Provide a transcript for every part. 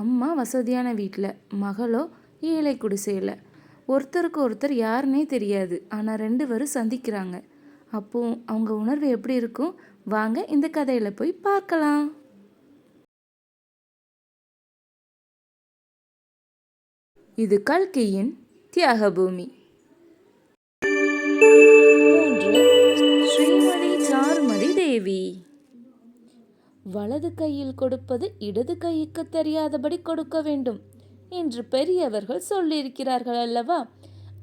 அம்மா வசதியான வீட்டில் மகளோ ஏழை குடிசையில். ஒருத்தருக்கு ஒருத்தர் யாருன்னே தெரியாது. ஆனால் ரெண்டு பேரும் சந்திக்கிறாங்க. அப்போ அவங்க உணர்வு எப்படி இருக்கும்? வாங்க இந்த கதையில் போய் பார்க்கலாம். இது கல்கியின் தியாகபூமி. மூன்று ஸ்ரீமதி சாருமதி தேவி. வலது கையில் கொடுப்பது இடது கைக்கு தெரியாதபடி கொடுக்க வேண்டும் என்று பெரியவர்கள் சொல்லியிருக்கிறார்கள் அல்லவா?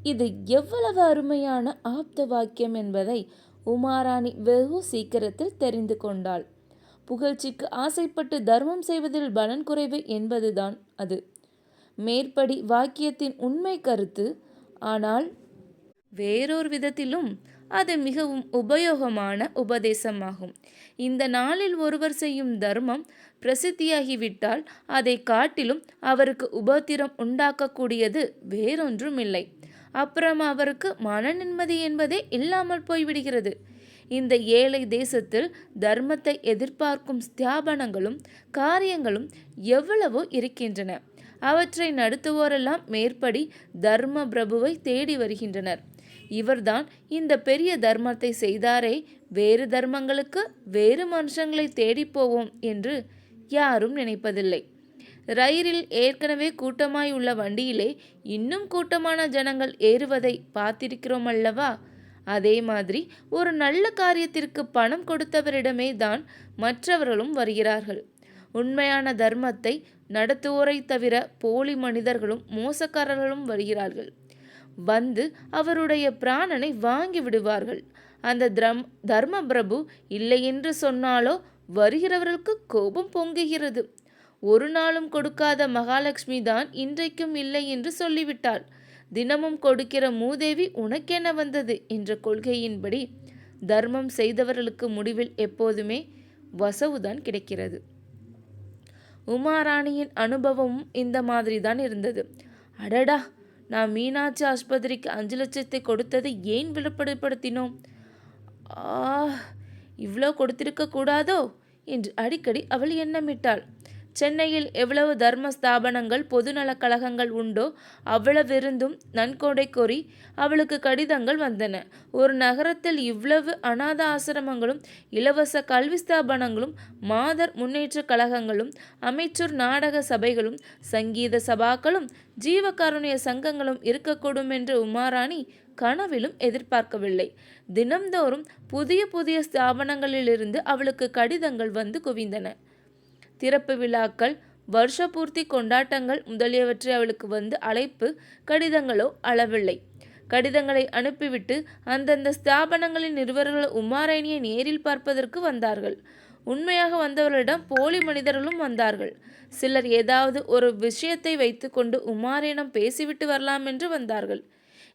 இது எவ்வளவு அருமையான ஆப்த வாக்கியம் என்பதை உமாராணி வெகு சீக்கிரத்தில் தெரிந்து கொண்டாள். புகழ்ச்சிக்கு ஆசைப்பட்டு தர்மம் செய்வதில் பலன் குறைவு என்பதுதான் அது. மேற்படி வாக்கியத்தின் உண்மை கருத்து ஆனால் வேறொரு விதத்திலும் அது மிகவும் உபயோகமான உபதேசமாகும். இந்த நாளில் ஒருவர் செய்யும் தர்மம் பிரசித்தியாகிவிட்டால் அதை காட்டிலும் அவருக்கு உபத்திரம் உண்டாக்கக்கூடியது வேறொன்றும் இல்லை அப்புறம் அவருக்கு மன நிம்மதி என்பதே இல்லாமல் போய்விடுகிறது. இந்த ஏழை தேசத்தில் தர்மத்தை எதிர்பார்க்கும் ஸ்தாபனங்களும் காரியங்களும் எவ்வளவோ இருக்கின்றன. அவற்றை நடத்துவோரெல்லாம் மேற்படி தர்ம பிரபுவை தேடி வருகின்றனர். இவர்தான் இந்த பெரிய தர்மத்தை செய்தாரே. வேறு தர்மங்களுக்கு வேறு மனுஷங்களை தேடிப் போவோம் என்று யாரும் நினைப்பதில்லை. ரயிலில் ஏற்கனவே கூட்டமாய் உள்ள வண்டியிலே இன்னும் கூட்டமான ஜனங்கள் ஏறுவதை பார்த்திருக்கிறோம் அல்லவா? அதே மாதிரி ஒரு நல்ல காரியத்திற்கு பணம் கொடுத்தவரிடமே தான் மற்றவர்களும் வருகிறார்கள். உண்மையான தர்மத்தை நடத்துவோரை தவிர போலி மனிதர்களும் மோசக்காரர்களும் வருகிறார்கள். வந்து அவருடைய பிராணனை வாங்கி விடுவார்கள். அந்த திரம் தர்ம பிரபு இல்லை என்று சொன்னாலோ வருகிறவர்களுக்கு கோபம் பொங்குகிறது. ஒரு நாளும் கொடுக்காத மகாலட்சுமி தான் இன்றைக்கும் இல்லை என்று சொல்லிவிட்டாள். தினமும் கொடுக்கிற மூதேவி உனக்கென வந்தது என்ற கொள்கையின்படி தர்மம் செய்தவர்களுக்கு முடிவில் எப்போதுமே வசவுதான் கிடைக்கிறது. உமாராணியின் அனுபவமும் இந்த மாதிரி தான் இருந்தது. அடடா! நான் மீனாட்சி ஆஸ்பத்திரிக்கு அஞ்சு லட்சத்தை கொடுத்ததை ஏன் விளப்படுப்படுத்தினோம் ஆ இவ்வளோ கொடுத்திருக்க கூடாதோ? என்று அடிக்கடி அவள் எண்ணமிட்டாள். சென்னையில் எவ்வளவு தர்ம ஸ்தாபனங்கள் பொதுநலக் கழகங்கள் உண்டோ அவ்வளவிருந்தும் நன்கொடை கோரி அவளுக்கு கடிதங்கள் வந்தன. ஒரு நகரத்தில் இவ்வளவு அநாத ஆசிரமங்களும் இலவச கல்வி ஸ்தாபனங்களும் மாதர் முன்னேற்ற கழகங்களும் அமைச்சர் நாடக சபைகளும் சங்கீத சபாக்களும் ஜீவகாருண்ய சங்கங்களும் இருக்கக்கூடும் என்று உமாராணி கனவிலும் எதிர்பார்க்கவில்லை. தினம்தோறும் புதிய புதிய ஸ்தாபனங்களிலிருந்து அவளுக்கு கடிதங்கள் வந்து குவிந்தன. திறப்பு விழாக்கள் வருஷ பூர்த்தி கொண்டாட்டங்கள் முதலியவற்றை அவளுக்கு வந்து அழைப்பு கடிதங்களோ அளவில்லை. கடிதங்களை அனுப்பிவிட்டு அந்தந்த ஸ்தாபனங்களின் நிருபர்கள் உமாராணியை நேரில் பார்ப்பதற்கு வந்தார்கள். உண்மையாக வந்தவர்களிடம் போலி மனிதர்களும் வந்தார்கள். சிலர் ஏதாவது ஒரு விஷயத்தை வைத்துக்கொண்டு உமாரிடம் பேசிவிட்டு வரலாம் என்று வந்தார்கள்.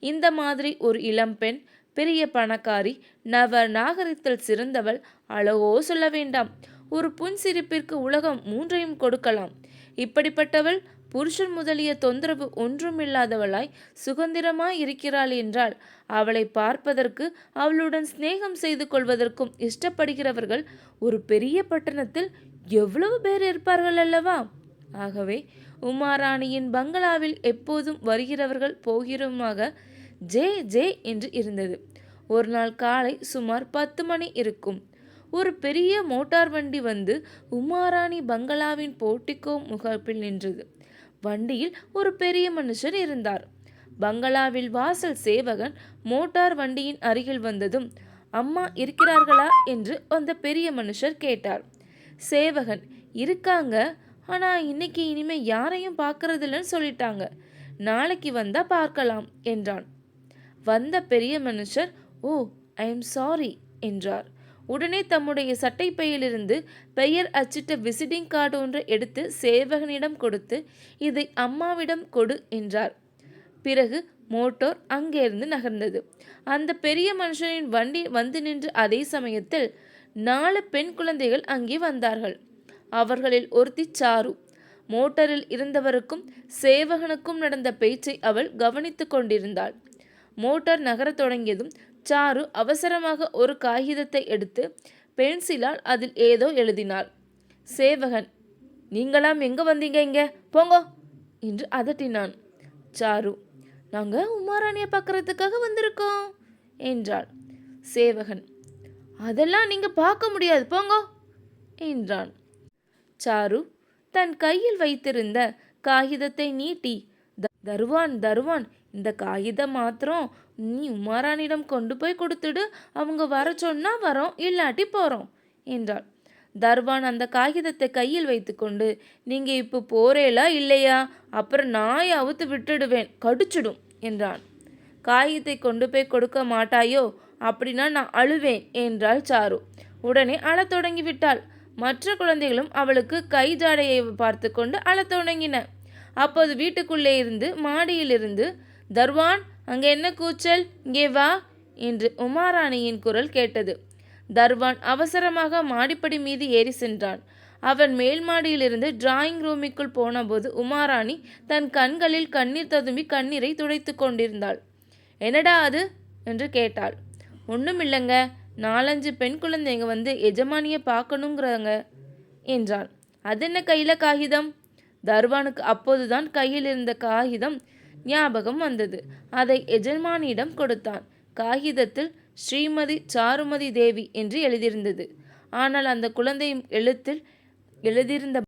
இந்த மாதிரி ஒரு இளம்பெண் பெரிய பணக்காரி நவ நாகரிகத்தில் சிறந்தவள் அழகோ சொல்ல வேண்டாம். ஒரு புன்சிரிப்பிற்கு உலகம் மூன்றையும் கொடுக்கலாம். இப்படிப்பட்டவள் புருஷன் முதலிய தொந்தரவு ஒன்றுமில்லாதவளாய் சுதந்திரமாய் இருக்கிறாள் என்றால் அவளை பார்ப்பதற்கு அவளுடன் சிநேகம் செய்து கொள்வதற்கும் இஷ்டப்படுகிறவர்கள் ஒரு பெரிய பட்டணத்தில் எவ்வளவு பேர் இருப்பார்கள் அல்லவா? ஆகவே உமாராணியின் பங்களாவில் எப்போதும் வருகிறவர்கள் போகிறோமாக ஜே ஜே என்று இருந்தது. ஒரு நாள் காலை சுமார் பத்து மணி இருக்கும். ஒரு பெரிய மோட்டார் வண்டி வந்து உமாராணி பங்களாவின் போட்டிக்கோ முகப்பில் நின்றது. வண்டியில் ஒரு பெரிய மனுஷர் இருந்தார். பங்களாவில் வாசல் சேவகன் மோட்டார் வண்டியின் அருகில் வந்ததும் அம்மா இருக்கிறார்களா? என்று அந்த பெரிய மனுஷர் கேட்டார். சேவகன் இருக்காங்க. ஆனால் இன்னைக்கு இனிமே யாரையும் பார்க்கறதில்லன்னு சொல்லிட்டாங்க. நாளைக்கு வந்தா பார்க்கலாம் என்றான். வந்த பெரிய மனுஷர் ஓ ஐ எம் சாரி என்றார். உடனே தம்முடைய சட்டைப்பையிலிருந்து பெயர் அச்சிட்ட விசிட்டிங் கார்டு ஒன்று எடுத்து சேவகனிடம் கொடுத்து இதை அம்மாவிடம் கொடு என்றார். பிறகு மோட்டோர் அங்கிருந்து நகர்ந்தது. அந்த பெரிய மனுஷனின் வண்டி வந்து நின்ற அதே சமயத்தில் நாலு பெண் குழந்தைகள் அங்கே வந்தார்கள். அவர்களில் ஒருத்தி சாரு. மோட்டரில் இருந்தவருக்கும் சேவகனுக்கும் நடந்த பேச்சை அவள் கவனித்து கொண்டிருந்தாள். மோட்டார் நகரத் தொடங்கியதும் சாரு அவசரமாக ஒரு காகிதத்தை எடுத்து பென்சிலால் அதில் ஏதோ எழுதினாள். சேவகன் நீங்களாம் எங்கே வந்தீங்க இங்கே? போங்கோ என்று அதட்டினான். சாரு நாங்கள் உமாராணியை பார்க்கறதுக்காக வந்திருக்கோம் என்றாள். சேவகன் அதெல்லாம் நீங்கள் பார்க்க முடியாது போங்கோ என்றான். சாரு தன் கையில் வைத்திருந்த காகிதத்தை நீட்டி தருவான் தருவான். இந்த காகிதம் மாத்திரம் நீ உமாராணிடம் கொண்டு போய் கொடுத்துடு. அவங்க வர சொன்னா வரோம் இல்லாட்டி போகிறோம் என்றாள். தர்வான் அந்த காகிதத்தை கையில் வைத்துக்கொண்டு நீங்கள் இப்போ போறேலா இல்லையா? அப்புறம் நாய் அவுத்து விட்டுடுவேன் கடிச்சிடும் என்றான். காகிதத்தை கொண்டு போய் கொடுக்க மாட்டாயோ? அப்படின்னா நான் அழுவேன் என்றாள் சாரு. உடனே அழத் தொடங்கிவிட்டாள் மற்ற குழந்தைகளும் அவளுக்கு கை ஜாடையை பார்த்து கொண்டு அழத் தொடங்கின. அப்போது வீட்டுக்குள்ளே இருந்து மாடியிலிருந்து தர்வான் அங்கே என்ன கூச்சல்? இங்கே வா என்று உமாராணியின் குரல் கேட்டது. தர்வான் அவசரமாக மாடிப்படி மீது ஏறி சென்றான். அவன் மேல் மாடியிலிருந்து டிராயிங் ரூமிற்குள் போனபோது உமாராணி தன் கண்களில் கண்ணீர் ததும்பி கண்ணீரை துடைத்து கொண்டிருந்தாள். என்னடா அது? என்று கேட்டாள். ஒன்றும் இல்லைங்க. நாலஞ்சு பெண் குழந்தைங்க வந்து எஜமானியை பார்க்கணுங்கிறாங்க என்றான். அது என்ன கையில் காகிதம்? தர்வானுக்கு அப்போதுதான் கையில் இருந்த காகிதம் ஞாபகம் வந்தது. அதை எஜமானியிடம் கொடுத்தான். காகிதத்தில் ஸ்ரீமதி சாருமதி தேவி என்று எழுதியிருந்தது. ஆனால் அந்த குழந்தை எழுத்தில் எழுதியிருந்த